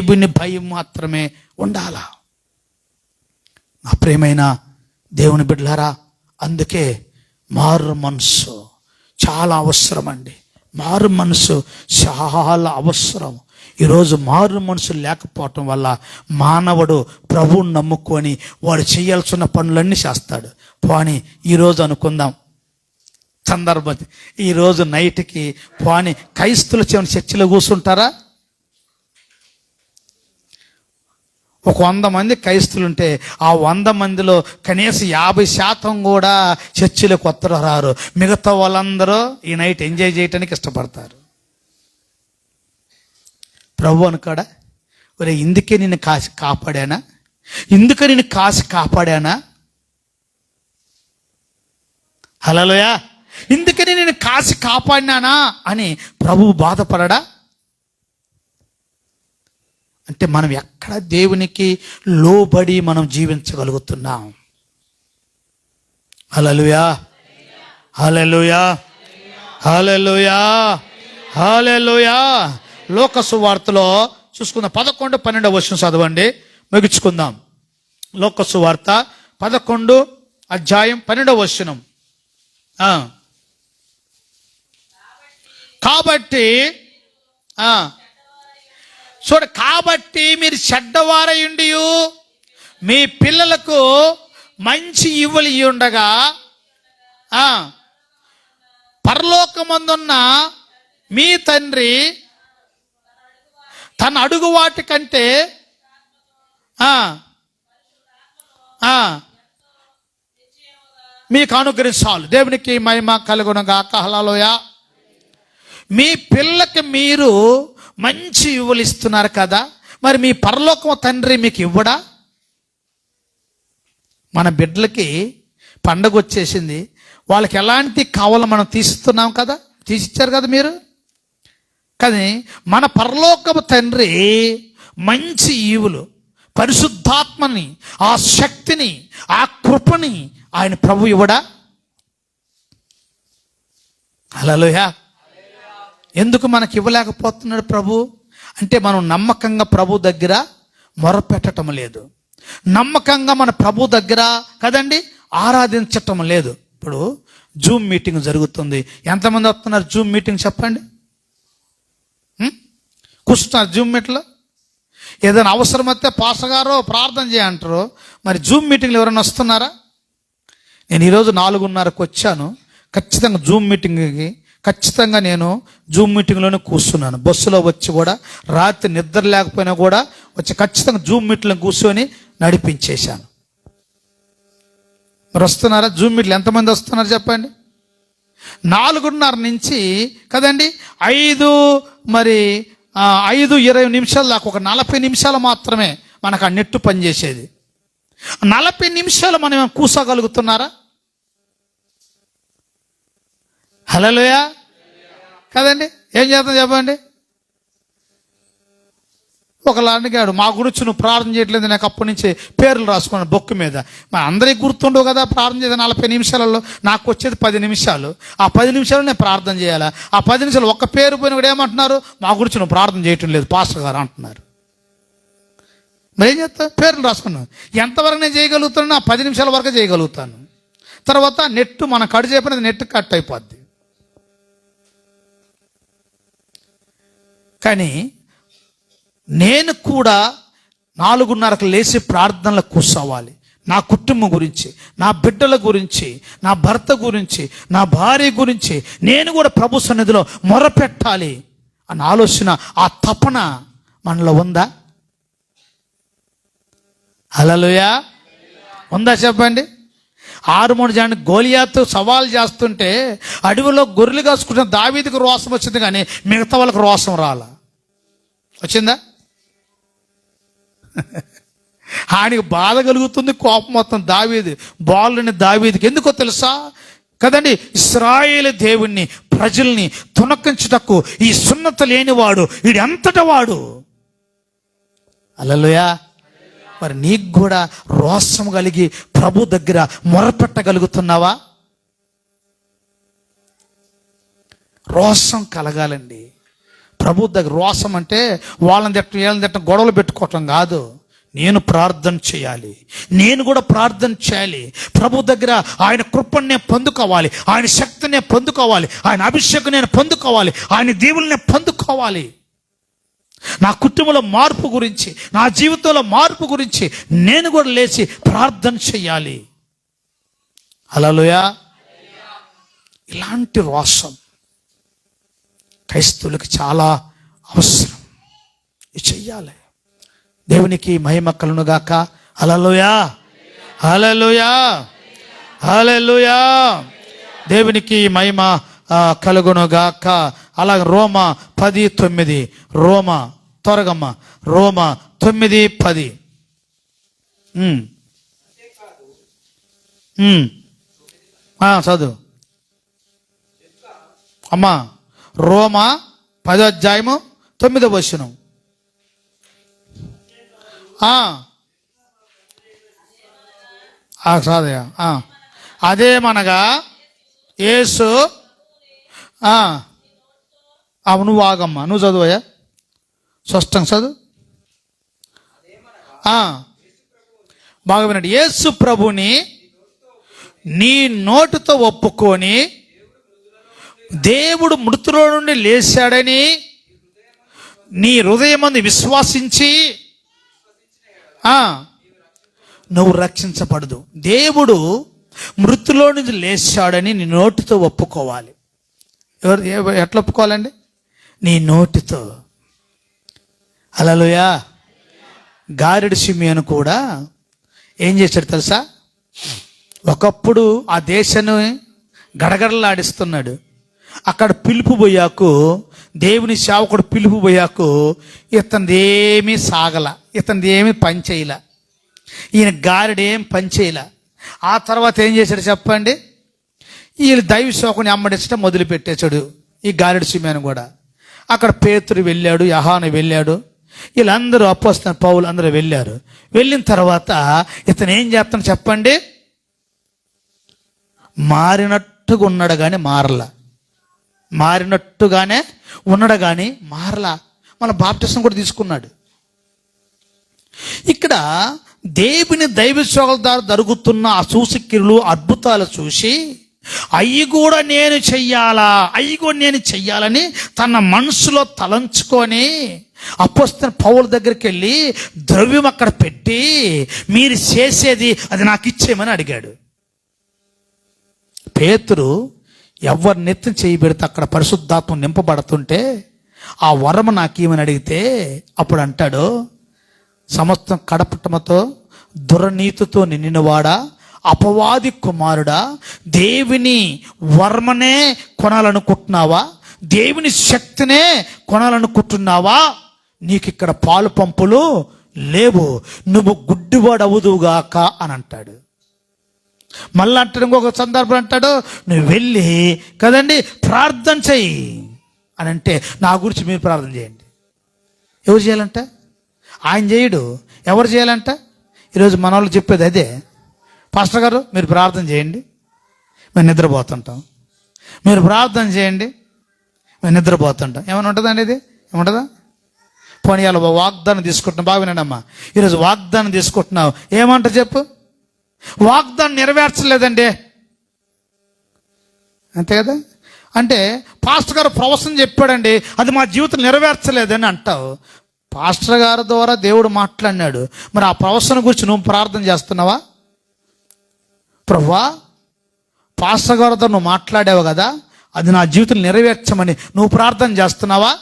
దేవుని భయం మాత్రమే ఉండాలా? నా ప్రేమైన దేవుని బిడ్డలారా అందుకే మారు మనసు చాలా అవసరం అండి మారు మనసు చాలా అవసరం. ఈరోజు మారు మనసు లేకపోవటం వల్ల మానవుడు ప్రభువుని నమ్ముకొని వాడు చేయాల్సిన పనులన్నీ చేస్తాడు. పోనీ ఈరోజు అనుకుందాం. సందర్భం ఈరోజు నైట్కి పోనీ క్రైస్తుల చివరి చర్చిలో కూర్చుంటారా? ఒక వంద మంది క్రైస్తులు ఉంటే ఆ వంద మందిలో కనీసం యాభై శాతం కూడా చర్చిలో కొత్త రారు. మిగతా వాళ్ళందరూ ఈ నైట్ ఎంజాయ్ చేయటానికి ఇష్టపడతారు. ప్రభు అనుకాడా? ఒరే ఇందుకే నిన్ను కాసి కాపాడానా? ఇందుకే నిన్ను కాసి కాపాడానా? హలోయా ఇందుకని నేను కాసి కాపాడినానా? అని ప్రభువు బాధపడడా? అంటే మనం అక్కడ దేవునికి లోబడి మనం జీవించగలుగుతున్నాం. హలలుయా హలలుయా హలలుయా హలలుయా లోకసు వార్తలో చూసుకుందాం. పదకొండు పన్నెండు వర్షం చదవండి. ముగించుకుందాం. లోకసు వార్త పదకొండు అధ్యాయం పన్నెండవ వచనం. కాబట్టి చూడ కాబట్టి మీరు చెడ్డవారయుండి మీ పిల్లలకు మంచి ఇవ్వలు ఉండగా పరలోకమందున్న మీ తండ్రి తన అడుగు వాటి కంటే మీకు అనుగ్రహించాలి. దేవునికి మహిమ కలుగునగా కహలలోయ మీ పిల్లకి మీరు మంచి ఇవ్వలు ఇస్తున్నారు కదా. మరి మీ పరలోకం తండ్రి మీకు ఇవ్వడా? మన బిడ్డలకి పండగ వచ్చేసింది. వాళ్ళకి ఎలాంటి కావాలో మనం తీసిస్తున్నాం కదా? తీసిచ్చారు కదా మీరు? కానీ మన పరలోకపు తండ్రి మంచి ఈవులు పరిశుద్ధాత్మని ఆ శక్తిని ఆ కృపని ఆయన ప్రభు ఇవ్వడా? హలోయా ఎందుకు మనకి ఇవ్వలేకపోతున్నాడు ప్రభు? అంటే మనం నమ్మకంగా ప్రభు దగ్గర మొరపెట్టడం లేదు. నమ్మకంగా మన ప్రభు దగ్గర కదండి ఆరాధించటం లేదు. ఇప్పుడు జూమ్ మీటింగ్ జరుగుతుంది. ఎంతమంది వస్తున్నారు జూమ్ మీటింగ్ చెప్పండి? కూర్చున్నారు జూమ్ మీట్లో? ఏదైనా అవసరమైతే పాసగారో ప్రార్థన చేయంటారు మరి జూమ్ మీటింగ్లు ఎవరైనా వస్తున్నారా? నేను ఈరోజు నాలుగున్నరకు వచ్చాను. ఖచ్చితంగా జూమ్ మీటింగ్కి ఖచ్చితంగా నేను జూమ్ మీటింగ్లోనే కూర్చున్నాను. బస్సులో వచ్చి కూడా రాత్రి నిద్ర లేకపోయినా కూడా వచ్చి ఖచ్చితంగా జూమ్ మీట్లో కూర్చొని నడిపించేశాను. మరి వస్తున్నారా? జూమ్ మీట్లు ఎంతమంది వస్తున్నారు చెప్పండి? నాలుగున్నర నుంచి కదండి ఐదు మరి ఐదు ఇరవై నిమిషాలు దాకా ఒక నలభై నిమిషాలు మాత్రమే మనకు ఆ నెట్టు పనిచేసేది. నలభై నిమిషాలు మనం కూర్చోగలుగుతున్నారా హలోయా కదండి? ఏం చేద్దాం చెప్పండి? ఒకలా అడిగాడు మా గురించి నువ్వు ప్రార్థన చేయట్లేదు నాకు అప్పటి నుంచి పేర్లు రాసుకున్నాను బొక్కు మీద. మా అందరికి గుర్తుండవు కదా ప్రార్థన చేసే నలభై నిమిషాలలో నాకు వచ్చేది పది నిమిషాలు. ఆ పది నిమిషాలు నేను ప్రార్థన చేయాలా? ఆ పది నిమిషాలు ఒక్క పేరు పోయిన కూడా ఏమంటున్నారు? మా గురించి నువ్వు ప్రార్థన చేయటం లేదు పాస్టర్ గారు అంటున్నారు. మరి ఏం చేస్తా పేర్లు రాసుకున్నాను ఎంతవరకు నేను చేయగలుగుతాను ఆ పది నిమిషాల వరకు చేయగలుగుతాను. తర్వాత నెట్ మనం కట్ చేయకపోయినది నెట్ కట్ అయిపోద్ది. కానీ నేను కూడా నాలుగున్నరకు లేచి ప్రార్థనలు కూర్చోవాలి. నా కుటుంబం గురించి నా బిడ్డల గురించి నా భర్త గురించి నా భార్య గురించి నేను కూడా ప్రభు సన్నిధిలో మొరపెట్టాలి అన్న ఆలోచన ఆ తపన మనలో ఉందా? అలలుయా ఉందా చెప్పండి? ఆరు మూడు జన గోలియాతో సవాల్ చేస్తుంటే అడవిలో గొర్రెలు కాసుకుంటున్న దావీదికి రోసం వచ్చింది కానీ మిగతా వాళ్ళకి రోసం రాలా. వచ్చిందా? ఆయనకి బాధ కలుగుతుంది కోపం మొత్తం దావీది బాలుని దావీదికి. ఎందుకో తెలుసా? కదండి ఇస్రాయేల్ దేవుణ్ణి ప్రజల్ని తునకించుటకు ఈ సున్నత లేనివాడు వీడు ఎంతట వాడు? అలలుయా మరి నీకు కూడా రోసం కలిగి ప్రభు దగ్గర మొరపెట్టగలుగుతున్నావా? రోసం కలగాలండి. ప్రభు దగ్గర రోసం అంటే వాళ్ళని తిట్టడం వీళ్ళని తిట్టడం గొడవలు పెట్టుకోవటం కాదు. నేను ప్రార్థన చేయాలి. నేను కూడా ప్రార్థన చేయాలి. ప్రభు దగ్గర ఆయన కృపను నేను పొందుకోవాలి. ఆయన శక్తిని నేను పొందుకోవాలి. ఆయన అభిషేకం నేను పొందుకోవాలి. ఆయన దీవుల్ని నేను పొందుకోవాలి. నా కుటుంబంలో మార్పు గురించి నా జీవితంలో మార్పు గురించి నేను కూడా లేచి ప్రార్థన చేయాలి. హలోయా ఇలాంటి రోషం. క్రైస్తవులకు చాలా అవసరం. ఇది చెయ్యాలి. దేవునికి మహిమ కలునుగాక హలలుయా హలలుయా హలలుయా దేవునికి మహిమ కలుగును కలుగునుగాక అలాగే రోమ పది తొమ్మిది. రోమ త్వరగమ్మ. రోమ తొమ్మిది పది. చదువు. అమ్మా. రోమా పదో అధ్యాయము తొమ్మిదో వచనం. ఆ. అదేమనగా యేసు నువ్వు ఆగమ్మా నువ్వు చదువయ్యా. స్పష్టంగా చదువు. బాగా వినండి. యేసు ప్రభుని నీ నోటితో ఒప్పుకొని దేవుడు మృతులో నుండి లేచాడని నీ హృదయమంది విశ్వాసించి నువ్వు రక్షించబడదు. దేవుడు మృతులో నుంచి లేచాడని నీ నోటితో ఒప్పుకోవాలి. ఎవరు ఎట్లా ఒప్పుకోవాలండి? నీ నోటితో. అలలుయా గారెడు సిమియను కూడా ఏం చేశాడు తెలుసా? ఒకప్పుడు ఆ దేశాన్ని గడగడలాడిస్తున్నాడు. అక్కడ పిలుపు పోయాకు దేవుని సేవకుడు పిలుపు పోయాకు ఇతనిది ఏమీ సాగల ఇతనిది ఏమీ పని ఈయన గారెడేం పనిచేయల ఆ తర్వాత ఏం చేశాడు చెప్పండి? వీళ్ళు దైవ సేవకుని అమ్మడించడం మొదలుపెట్టేశాడు ఈ గారెడు సిమేను కూడా. అక్కడ పేతురు వెళ్ళాడు యహాను వెళ్ళాడు. వీళ్ళందరూ అప్పొస్తున్న పౌలు అందరూ వెళ్ళారు. వెళ్ళిన తర్వాత ఇతను ఏం చేస్తాను చెప్పండి? మారినట్టుగా ఉన్నాడు కానీ మారలా. మారినట్టుగానే ఉన్నాడు కానీ మారలా. మన బాప్టిసం కూడా తీసుకున్నాడు. ఇక్కడ దేవుని దైవ సేవల ద్వారా జరుగుతున్న ఆ సూచక్రియలు అద్భుతాలు చూసి అయ్యి కూడా నేను చెయ్యాలా అయ్యి కూడా నేను చెయ్యాలని తన మనసులో తలంచుకొని అప్పొస్తున్న పౌల దగ్గరికి వెళ్ళి ద్రవ్యం అక్కడ పెట్టి మీరు చేసేది అది నాకు ఇచ్చేయమని అడిగాడు. పేతురు ఎవరు నెత్తి చేయి పెడితే అక్కడ పరిశుద్ధాత్మ నింపబడుతుంటే ఆ వరము నాకేమని అడిగితే అప్పుడు అంటాడు సమస్తం కడపటమతో దురనీతితో నిండినవాడా అపవాది కుమారుడా దేవుని వర్మనే కొనాలనుకుంటున్నావా దేవుని శక్తినే కొనాలనుకుంటున్నావా? నీకు ఇక్కడ పాలు పంపులు లేవు నువ్వు గుడ్డివాడవుదుగాక అని అంటాడు. మళ్ళీ అంటాడు ఇంకొక సందర్భం అంటాడు నువ్వు వెళ్ళి కదండి ప్రార్థన చెయ్యి. అని అంటే నా గురించి మీరు ప్రార్థన చేయండి. ఎవరు చేయాలంట? ఆయన చేయడు. ఎవరు చేయాలంట? ఈరోజు మన వాళ్ళు చెప్పేది అదే. పాస్టర్ గారు మీరు ప్రార్థన చేయండి. మేము నిద్రపోతుంటాం. మీరు ప్రార్థన చేయండి. మేము నిద్రపోతుంటాం. ఏమైనా ఉంటుందండి ఇది? ఏముంటుందా పోనీ ఇలా వాగ్దానం తీసుకుంటున్నాం. బాగా వినండమ్మా. ఈరోజు వాగ్దానం తీసుకుంటున్నావు. ఏమంట చెప్పు? వాగ్దానం నెరవేర్చలేదండి. అంతే కదా? అంటే పాస్టర్ గారు ప్రవచనం చెప్పాడండి అది మా జీవితం నెరవేర్చలేదని అంటావు. పాస్టర్ గారి ద్వారా దేవుడు మాట్లాడినాడు. మరి ఆ ప్రవచనం గురించి నువ్వు ప్రార్థన చేస్తున్నావా? ప్రభువా పాస్టర్ గారితో నువ్వు మాట్లాడావు కదా అది నా జీవితం నెరవేర్చమని నువ్వు ప్రార్థన చేస్తున్నావా?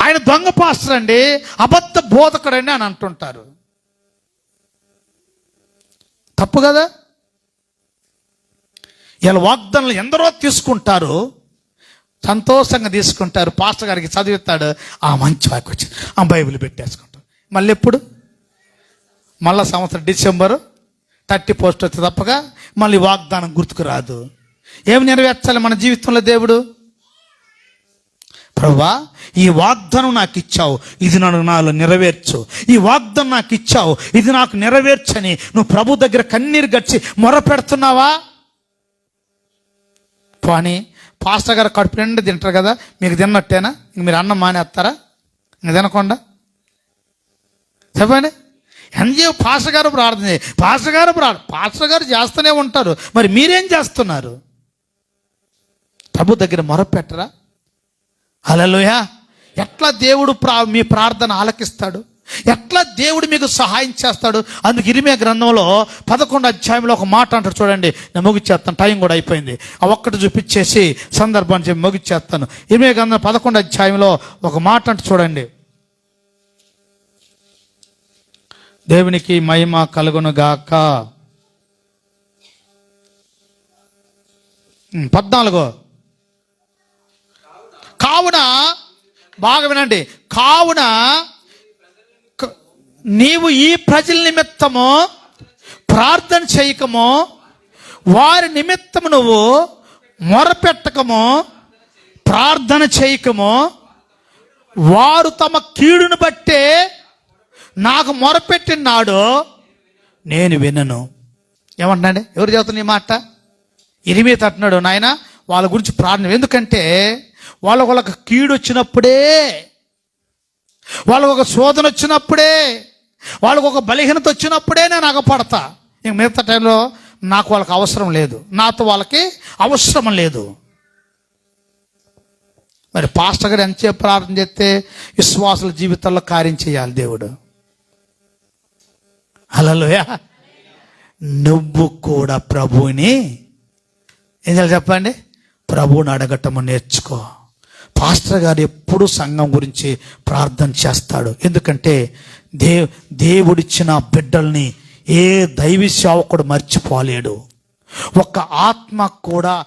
ఆయన దొంగ పాస్టర్ అండి అబద్ధ బోధకుడండి అని అంటుంటారు. తప్పు కదా? ఇలా వాగ్దానాలు ఎందరో తీసుకుంటారు సంతోషంగా తీసుకుంటారు పాస్టర్ గారికి చదివిస్తాడు ఆ మంచి వాకి వచ్చింది. ఆ బైబిల్ పెట్టేసుకుంటాం. మళ్ళీ ఎప్పుడు? మళ్ళా సంవత్సరం డిసెంబరు థర్టీ పోస్ట్ వచ్చి తప్పగా మళ్ళీ వాగ్దానం గుర్తుకు రాదు. ఏమి నెరవేర్చాలి మన జీవితంలో దేవుడు? ప్రభా ఈ వాగ్దానం నాకు ఇచ్చావు ఇది నన్ను నాలో నెరవేర్చు. ఈ వాగ్దానం నాకు ఇచ్చావు ఇది నాకు నెరవేర్చని నువ్వు ప్రభు దగ్గర కన్నీరు గడిచి మొర పెడుతున్నావా పోనీ పాస్టర్ గారు కడుపు నిండా తింటారు కదా మీకు తిన్నట్టేనా? ఇంక మీరు అన్నం మానేస్తారా? ఇంక తినకుండా? చెప్పండి. ఎంజే పాస్టర్ గారు ప్రార్థన పాస్టర్ గారు ప్రార్థన పాస్టర్ గారు చేస్తూనే ఉంటారు. మరి మీరేం చేస్తున్నారు? ప్రభు దగ్గర మొరపెట్టరా? అలలోయ ఎట్లా దేవుడు ప్రా మీ ప్రార్థన ఆలకిస్తాడు? ఎట్లా దేవుడు మీకు సహాయం చేస్తాడు? అందుకు ఇరిమే గ్రంథంలో పదకొండు అధ్యాయంలో ఒక మాట అంటారు చూడండి. నేను ముగిచ్చేస్తాను టైం కూడా అయిపోయింది. ఆ ఒక్కటి చూపించేసి సందర్భాన్ని చెప్పి ముగిచ్చేస్తాను ఇరిమే గ్రంథం పదకొండు అధ్యాయంలో ఒక మాట అంటే చూడండి. దేవునికి మహిమ కలుగును గాక పద్నాలుగో. కావున బాగా వినండి. కావున నీవు ఈ ప్రజల నిమిత్తము ప్రార్థన చేయకము వారి నిమిత్తము నువ్వు మొరపెట్టకము ప్రార్థన చేయకము వారు తమ కీడును బట్టే నాకు మొరపెట్టినాడు నేను వినను. ఏమంటున్నాండి? ఎవరు చెబుతున్న ఈ మాట? ఇరిమి తట్టున్నాడు నాయన వాళ్ళ గురించి ప్రార్థన. ఎందుకంటే వాళ్ళకు వాళ్ళకి కీడు వచ్చినప్పుడే వాళ్ళకు ఒక శోధన వచ్చినప్పుడే వాళ్ళకు ఒక బలహీనత వచ్చినప్పుడే నేను అగపడతా ఇంక మిగతా టైంలో నాకు వాళ్ళకి అవసరం లేదు. నాతో వాళ్ళకి అవసరం లేదు. మరి పాస్టర్ గారు ఎంతసేపు ప్రార్థన చేస్తే విశ్వాసుల జీవితాల్లో కార్యం చేయాలి దేవుడు. అలలోయా నువ్వు కూడా ప్రభువుని ఏం చెప్పండి? ప్రభువుని అడగటము నేర్చుకో. పాస్టర్ గారు ఎప్పుడు సంఘం గురించి ప్రార్థన చేస్తాడు. ఎందుకంటే దే దేవుడిచ్చిన బిడ్డల్ని ఏ దైవ సేవకుడు మర్చిపోలేడు. ఒక ఆత్మ కూడా